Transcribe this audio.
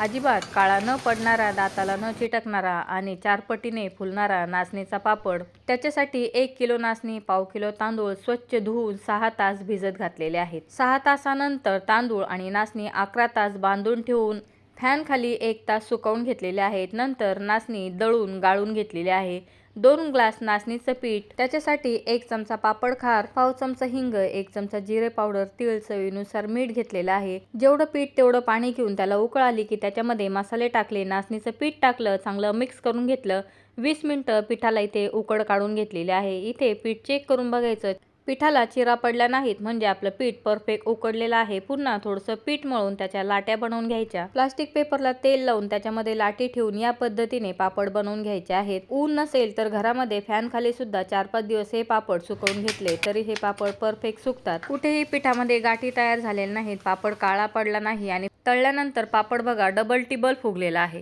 अजिबात काळा न पडणारा दाताला न चिटकणारा आणि चारपटीने फुलणारा नाचणीचा पापड. त्याच्यासाठी एक किलो नाचणी पाव किलो तांदूळ स्वच्छ धुवून सहा तास भिजत घातलेले आहेत. सहा तासानंतर तांदूळ आणि नाचणी अकरा तास बांधून ठेवून फॅनखाली एक तास सुकवून घेतलेले आहेत. नंतर नाचणी दळून गाळून घेतलेली आहे. दोन ग्लास नाचणीचं पीठ त्याच्यासाठी एक चमचा पापड खार पाव चमचा हिंग एक चमचा जिरे पावडर तीळ चवीनुसार मीठ घेतलेलं आहे. जेवढं पीठ तेवढं पाणी घेऊन त्याला उकळ आली की त्याच्यामध्ये मसाले टाकले नाचणीचं पीठ टाकलं चांगलं मिक्स करून घेतलं. वीस मिनटं पिठाला इथे उकड काढून घेतलेली आहे. इथे पीठ चेक करून बघायचं. पिठाला चिरा पडल्या नाहीत म्हणजे आपलं पीठ परफेक्ट उकडलेलं आहे. पुन्हा थोडंसं पीठ मळून त्याच्या लाट्या बनवून घ्यायच्या. प्लास्टिक पेपरला तेल लावून त्याच्यामध्ये लाटी ठेवून या पद्धतीने पापड बनवून घ्यायचे आहेत. ऊन नसेल तर घरामध्ये फॅन खाली सुद्धा चार पाच दिवस हे पापड सुकवून घेतले तरी हे पापड परफेक्ट सुकतात. कुठेही पिठामध्ये गाठी तयार झालेल्या नाहीत पापड काळा पडला नाही आणि तळल्यानंतर पापड बघा डबल टिबल फुगलेला आहे.